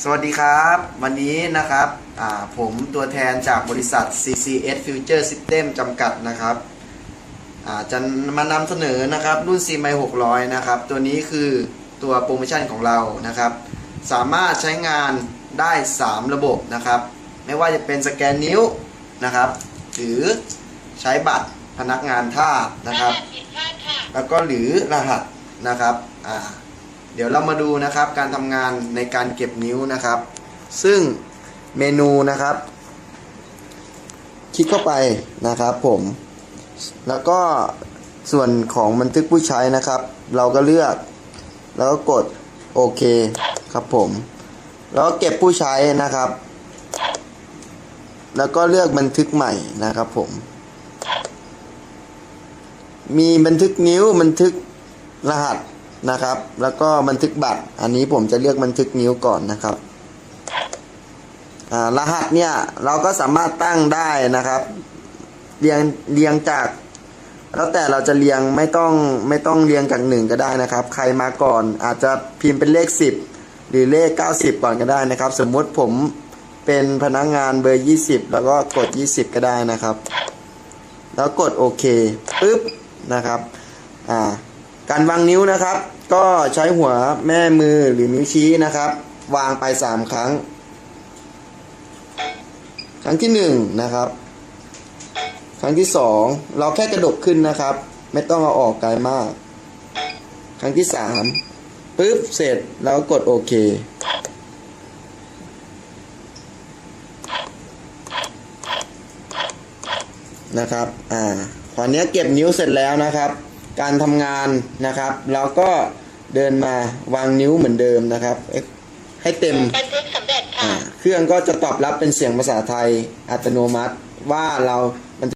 สวัสดีครับ วันนี้นะครับผมตัวแทนจากบริษัท CCS Future System จำกัดนะครับจะมานำเสนอนะครับรุ่น c m i 600 นะครับ ตัวนี้คือตัวโปรโมชั่นของเรานะครับ สามารถใช้งานได้ 3 ระบบนะครับ ไม่ว่าจะเป็นสแกนนิ้วนะครับ หรือใช้บัตรพนักงานท่านะครับ แล้วก็หรือรหัสนะครับ เดี๋ยวเรามาดูนะครับการทำงานในการเก็บนิ้วนะครับ ซึ่งเมนูนะครับ คลิกเข้าไปนะครับผม แล้วก็ส่วนของบันทึกผู้ใช้นะครับ เราก็เลือก แล้วก็กดโอเคครับผม แล้วก็เก็บผู้ใช้นะครับ แล้วก็เลือกบันทึกใหม่นะครับผม มีบันทึกนิ้วบันทึกรหัส นะครับ แล้วก็บันทึกบัตร อันนี้ผมจะเลือกบันทึกนิ้วก่อนนะครับรหัสเนี่ยเราก็สามารถตั้งได้นะครับเรียงเรียงจาก แล้วแต่เราจะเรียงไม่ต้องไม่ต้องเรียงจากหนึ่งก็ได้นะครับ ใครมาก่อนอาจจะพิมพ์เป็นเลข 10 หรือเลข 90 ก่อนก็ได้นะครับ สมมุติผมเป็นพนักงานเบอร์ 20 แล้วก็กด 20 ก็ได้นะครับ แล้วกดโอเคปึ๊บนะครับอ่า การวางนิ้วนะครับ ก็ใช้หัวแม่มือหรือนิ้วชี้นะครับ วางไป 3 ครั้ง ครั้งที่1นะครับ ครั้งที่ 2 เราแค่กระดกขึ้นนะครับ ไม่ต้องเอาออกไกลมาก ครั้งที่3ปึ๊บเสร็จแล้วกดโอเคนะครับ อ่าตอนนี้เก็บนิ้วเสร็จแล้วนะครับ การทำงานนะครับเราก็เดินมาวางนิ้วเหมือนเดิมนะครับเอ๊ะให้เต็มบันทึกสำเร็จอ่าค่ะ เครื่องก็จะตอบรับเป็นเสียงภาษาไทยอัตโนมัติว่าเรา